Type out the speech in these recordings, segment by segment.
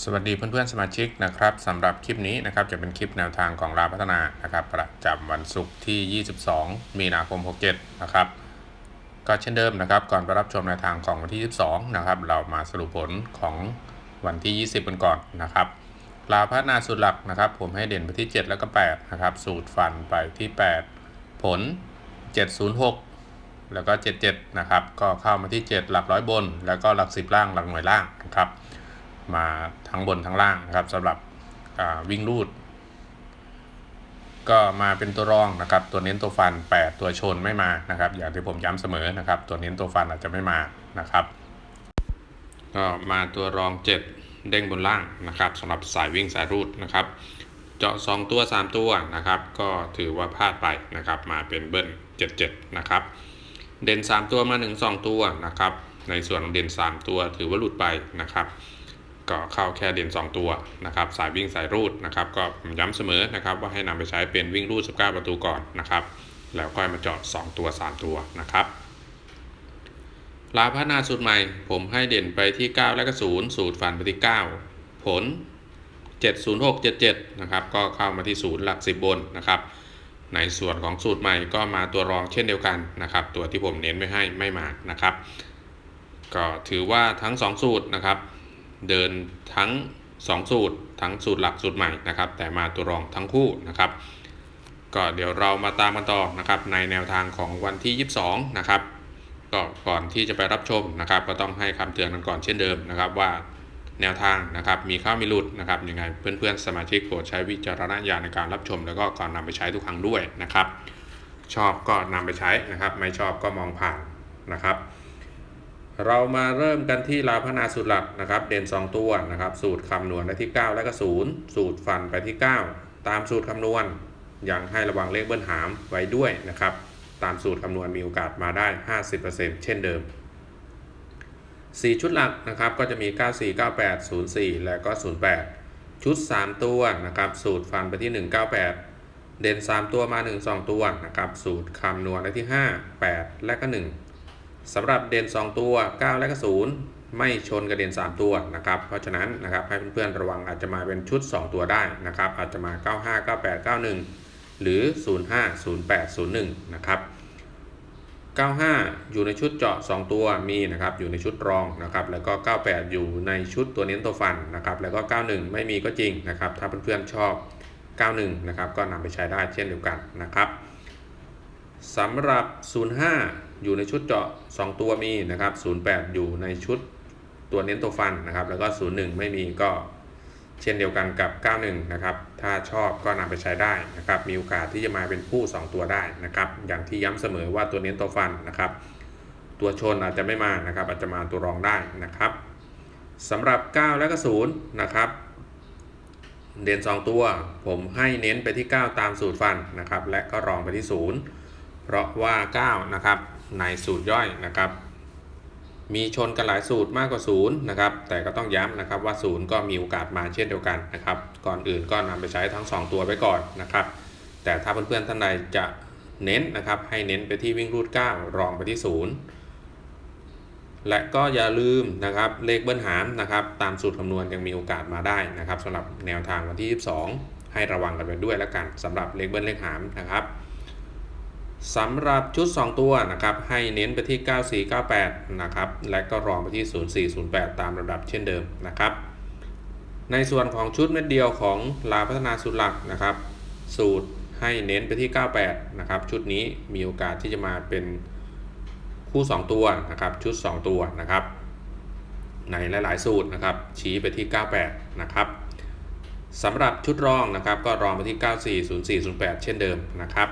สวัสดีเพื่อนๆสมาชิกนะครับสำหรับคลิปนี้นะครับจะเป็นคลิปแนวทางของราพัฒนานะครับประจำวันศุกร์ที่ 22 มีนาคม 67 นะครับก็เช่นเดิมนะครับก่อนไปรับชมแนวทางของวันที่ 22 นะครับเรามาสรุปผลของวันที่ 20 กันก่อนนะครับราพัฒนาสูตรหลักนะครับ ผมให้เด่นไปที่ 7 แล้วก็ 8 นะครับ สูตรฟันไปที่ 8 ผล 706 แล้วก็ 77 นะครับก็เข้ามาที่ 7 หลักร้อยบน แล้วก็หลัก 10 ล่างหลักหน่วยล่างนะครับ มาทั้งบนทั้งล่างนะครับสำหรับวิ่งรูด ก็มาเป็นตัวรองนะครับตัวเน้นตัวฟัน 8 ตัวชนไม่มานะครับ อย่างที่ผมย้ำเสมอนะครับ ตัวเน้นตัวฟันอาจจะไม่มานะครับก็มาตัวรอง 7 เด้งบนล่างนะครับสำหรับสายวิ่งสายรูดนะครับ เจาะ 2 ตัว 3 ตัวนะครับ ก็ถือว่าพลาดไปนะครับ มาเป็นเบิ้ล77 นะครับ เด่น 3 ตัวมา 1 2 ตัวนะครับ ในส่วนของเด่น 3 ตัวถือว่าหลุดไปนะครับ ก็เข้าแค่เด่น2 ตัวนะครับสายวิ่งสายรูดนะครับก็ผมย้ำเสมอนะครับว่าให้นำไปใช้เป็นวิ่งรูด 19 ประตูก่อนนะครับแล้วค่อยมาเจาะ2ตัว 3 ตัวนะครับลาพัฒนาสูตรใหม่ ผมให้เด่นไปที่ 9 และก็0สูตรฟันไปที่ 9 ผล 70677นะครับก็เข้ามาที่ 0 หลัก 10 บนนะครับในส่วนของสูตรใหม่ก็มาตัวรองเช่นเดียวกันนะครับตัวที่ผมเน้นไว้ให้ไม่มานะครับ ก็ถือว่าทั้ง 2 สูตรนะครับ เดินทั้ง 2 สูตร ทั้งสูตรหลักสูตรใหม่นะครับ แต่มาตัวรองทั้งคู่นะครับ ก็เดี๋ยวเรามาตามกันต่อนะครับ ในแนวทางของวันที่ 22 นะครับ ก็ก่อนที่จะไปรับชมนะครับ ก็ต้องให้คำเตือนกันก่อนเช่นเดิมนะครับว่าแนวทางนะครับมีข้ามีหลุดนะครับยังไงเพื่อนๆสมาชิกโปรดใช้วิจารณญาณในการรับชม แล้วก็ก่อนนำไปใช้ทุกครั้งด้วยนะครับ ชอบก็นำไปใช้นะครับ ไม่ชอบก็มองผ่านนะครับ เรามาเริ่มกันที่ลาพนาสูตรหลักนะครับ เด่น 2 ตัวนะครับ สูตรคำนวณได้ที่ 9 และก็0สูตรฟันไปที่ 9 ตามสูตรคำนวณยังให้ระวังเลขเบิ้ลหามไว้ด้วยนะครับ ตามสูตรคำนวณมีโอกาสมาได้ 50%เช่นเดิม 4 ชุดหลักนะครับก็จะมี 94 98 04 และก็ 08 ชุด 3 ตัวนะครับ สูตรฟันไปที่ 198เด่น 3 ตัวมา 1 2 ตัวนะครับ สูตรคำนวณได้ที่ 5 8 และก็ 1 สำหรับเด่น 2 ตัว 9 และก็0ไม่ชนกับเด่น 3 ตัวนะครับ เพราะฉะนั้นนะครับให้เพื่อนๆระวังอาจจะมาเป็นชุด 2 ตัวได้นะครับ อาจจะมา 95 98 91 หรือ 05 08 01 นะครับ 95 อยู่ในชุดเจาะ 2 ตัวมีนะครับอยู่ในชุดรองนะครับแล้วก็ 98 อยู่ในชุดตัวเน้นตัวฟันนะครับแล้วก็ 91 ไม่มีก็จริงนะครับถ้าเพื่อนๆชอบ 91 นะครับก็นำไปใช้ได้เช่นเดียวกันนะครับ สำหรับ 05 อยู่ในชุดเจาะ 2 ตัวมีนะครับ 08 อยู่ในชุดตัวเน้นตัวฟันนะครับ แล้วก็ 01 ไม่มีก็เช่นเดียวกันกับ 91 นะครับ ถ้าชอบก็นำไปใช้ได้นะครับ มีโอกาสที่จะมาเป็นคู่ 2 ตัวได้นะครับ อย่างที่ย้ำเสมอว่าตัวเน้นตัวฟันนะครับ ตัวชนอาจจะไม่มานะครับ อาจจะมาตัวรองได้นะครับสำหรับ 9 และก็0นะครับ เด่น 2 ตัว ผมให้เน้นไปที่ 9 ตามสูตรฟันนะครับ และก็รองไปที่ 0 เพราะว่า9นะครับในสูตรย่อยนะครับ มีชนกันหลายสูตรมากกว่า0นะครับแต่ก็ต้องย้ำนะครับว่า 0 ก็มีโอกาสมาเช่นเดียวกันนะครับ ก่อนอื่นก็นำไปใช้ทั้ง 2 ตัวไว้ก่อนนะครับ แต่ถ้าเพื่อนๆท่านใดจะเน้นนะครับให้เน้นไปที่วิ่งรูด 9 รองไปที่ 0 และก็อย่าลืมนะครับเลขเบิ้ลหามนะครับตามสูตรคำนวณยังมีโอกาสมาได้นะครับสำหรับแนวทางวันที่ 22 ให้ระวังกันไปด้วยแล้วกันสำหรับเลขเบิ้ลเลขหามนะครับ สำหรับชุด 2 ตัวนะครับให้เน้นไปที่ 9498 นะครับและก็รองไปที่ 0408 ตามระดับเช่นเดิมนะครับ ในส่วนของชุดเม็ดเดียวของลาพัฒนาสูตรหลักนะครับ สูตรให้เน้นไปที่ 98 นะครับ ชุดนี้มีโอกาสที่จะมาเป็นคู่ 2 ตัวนะครับชุด 2 ตัวนะครับ ในหลาย ๆ สูตรนะครับ ชี้ไปที่ 98 นะครับสำหรับชุดรองนะครับก็รองไปที่ 94 04 08 เช่นเดิมนะครับ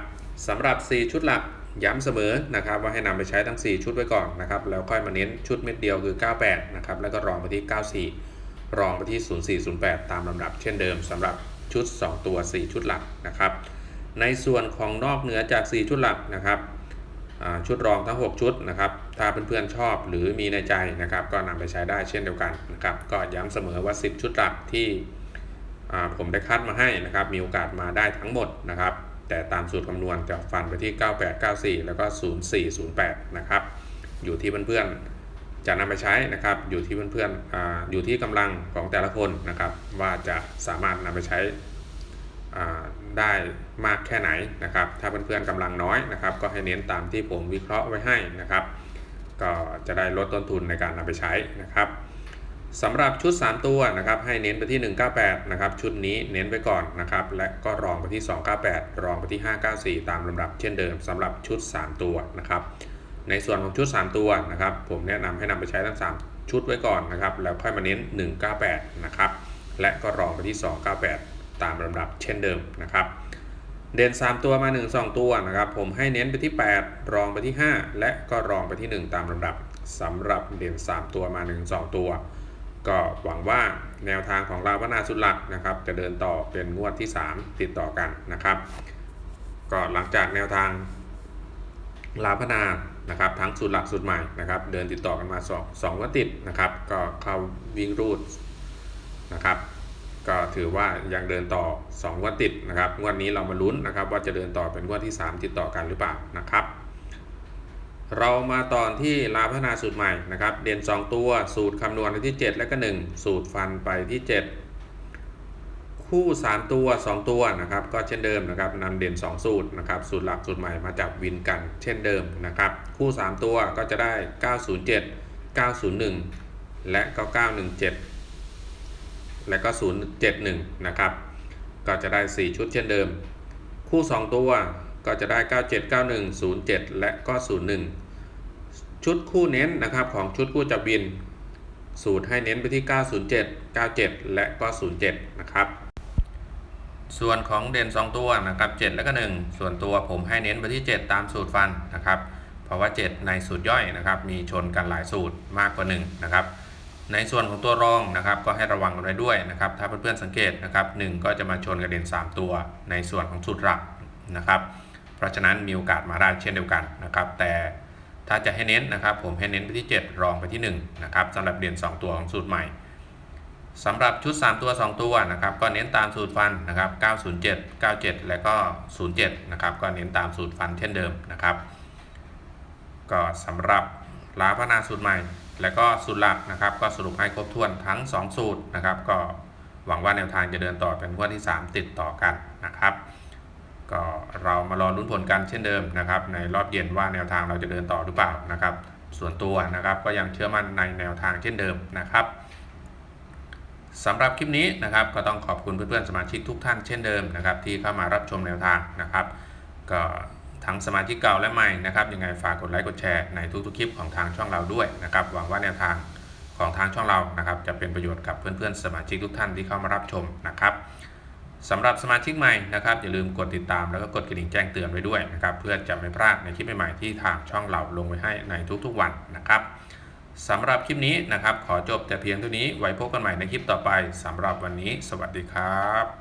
สำหรับ 4 ชุดหลักย้ำเสมอนะครับว่าให้นำไปใช้ทั้ง 4 ชุดไว้ก่อนนะครับแล้วค่อยมาเน้นชุดเม็ดเดียวคือ 98 นะครับแล้วก็รองไปที่ 94 รองไปที่ 0408 ตามลำดับเช่นเดิมสำหรับชุด 2 ตัว 4 ชุดหลักนะครับในส่วนของนอกเหนือจาก 4 ชุดหลักนะครับชุดรองทั้ง 6 ชุดนะครับถ้าเพื่อนๆชอบหรือมีในใจนะครับก็นำไปใช้ได้เช่นเดียวกันนะครับก็ย้ำเสมอว่า 10 ชุดหลักที่ผมได้คัดมาให้นะครับมีโอกาสมาได้ทั้งหมดนะครับ แต่ตามสูตรคำนวณจะฟันไปที่ 9894 แล้วก็ 0408 นะครับ อยู่ที่เพื่อนๆจะนำไปใช้นะครับ อยู่ที่เพื่อนๆออยู่ที่กำลังของแต่ละคนนะครับ ว่าจะสามารถนำไปใช้ได้มากแค่ไหนนะครับ ถ้าเพื่อนๆกำลังน้อยนะครับ ก็ให้เน้นตามที่ผมวิเคราะห์ไว้ให้นะครับ ก็จะได้ลดต้นทุนในการนำไปใช้นะครับ สำหรับชุด 3 ตัวนะครับให้เน้นไปที่ 198 นะครับชุดนี้เน้นไว้ก่อนนะครับและก็รองไปที่ 298 รองไปที่ 594 ตามลำดับเช่นเดิมสำหรับชุด 3 ตัวนะครับในส่วนของชุด 3 ตัวนะครับผมแนะนำให้นำไปใช้ทั้ง 3 ชุดไว้ก่อนนะครับแล้วค่อยมาเน้น 198 นะครับและก็รองไปที่ 298 ตามลำดับเช่นเดิมนะครับเด่น3 ตัวมา 1 2 ตัวนะครับผมให้เน้นไปที่ 8 รองไปที่ 5 และก็รองไปที่ 1 ตามลำดับสำหรับเด่น3 ตัวมา 1 2 ตัว ก็หวังว่าแนวทางของเราวนาสุดหลักนะครับ จะเดินต่อเป็นงวดที่ 3 ติดต่อกันนะครับ ก็หลังจากแนวทางลาพนานะครับทั้งสูตรหลักสูตรใหม่นะครับเดินติดต่อกันมา2 2งวันติดนะครับก็เข้าวิ่งรูดนะครับก็ถือว่ายังเดินต่อ2งวดติดนะครับงวดนี้เรามาลุ้นนะครับว่าจะเดินต่อเป็นงวดที่ 3 ติดต่อกันหรือเปล่านะครับ เรามาตอนที่ลาพัฒนาสูตรใหม่นะครับ เด่น2 ตัวสูตรคำนวณไปที่ 7 และก็ 1 สูตรฟันไปที่ 7 คู่ 3 ตัว 2 ตัวนะครับ ก็เช่นเดิมนะครับนำเด่น 2 สูตรนะครับสูตรหลักสูตรใหม่มาจับวินกัน เช่นเดิมนะครับ คู่ 3 ตัวก็จะได้ 907 901 และก็917 และก็ 071 นะครับ ก็จะได้ 4 ชุดเช่นเดิม คู่ 2 ตัว ก็จะได้ 97 91 07 และก็ 01 ชุดคู่เน้นนะครับของชุดคู่จับวิน สูตรให้เน้นไปที่ 907 97 และก็ 07 นะครับ ส่วนของเด่น 2 ตัวนะครับ 7 และก็ 1 ส่วนตัวผมให้เน้นไปที่ 7 ตามสูตรฟันนะครับ เพราะว่า 7 ในสูตรย่อยนะครับ มีชนกันหลายสูตรมากกว่า 1 นะครับในส่วนของตัวรองนะครับก็ให้ระวังกันไว้ด้วยนะครับ ถ้าเพื่อนๆสังเกตนะครับ1ก็จะมาชนกับเด่น3 ตัวในส่วนของสูตรหลักนะครับ เพราะฉะนั้นมีโอกาสมาได้เช่นเดียวกันนะครับ แต่ถ้าจะให้เน้นนะครับ ผมให้เน้นไปที่ 7 รองไปที่1นะครับสำหรับเด่น2ตัวของสูตรใหม่สำหรับชุด 3 ตัว 2 ตัวนะครับ ก็เน้นตามสูตรฟันนะครับ 907 97 และก็ 07 นะครับ ก็เน้นตามสูตรฟันเช่นเดิมนะครับ ก็สำหรับลาพนาสูตรใหม่ และก็สูตรหลักนะครับ ก็สรุปให้ครบถ้วนทั้ง 2 สูตรนะครับ ก็หวังว่าแนวทางจะเดินต่อเป็นงวดที่ 3 ติดต่อกันนะครับ ก็เรามารอลุ้นผลกันเช่นเดิมนะครับในรอบเย็นว่าแนวทางเราจะเดินต่อหรือเปล่านะครับ ส่วนตัวนะครับก็ยังเชื่อมั่นในแนวทางเช่นเดิมนะครับสำหรับคลิปนี้นะครับก็ต้องขอบคุณเพื่อนๆสมาชิกทุกท่านเช่นเดิมนะครับที่เข้ามารับชมแนวทางนะครับ ก็ทั้งสมาชิกเก่าและใหม่นะครับยังไงฝากกดไลค์กดแชร์ในทุกๆคลิปของทางช่องเราด้วยนะครับหวังว่าแนวทางของทางช่องเรานะครับจะเป็นประโยชน์กับเพื่อนๆสมาชิกทุกท่านที่เข้ามารับชมนะครับ สำหรับสมาชิกใหม่นะครับอย่าลืมกดติดตามแล้วก็กดกระดิ่งแจ้งเตือนไว้ด้วยนะครับเพื่อจะไม่พลาดในคลิปใหม่ๆที่ทางช่องเราลงไว้ให้ในทุกๆวันนะครับสำหรับคลิปนี้นะครับขอจบแต่เพียงเท่านี้ไว้พบกันใหม่ในคลิปต่อไปสำหรับวันนี้ สวัสดีครับ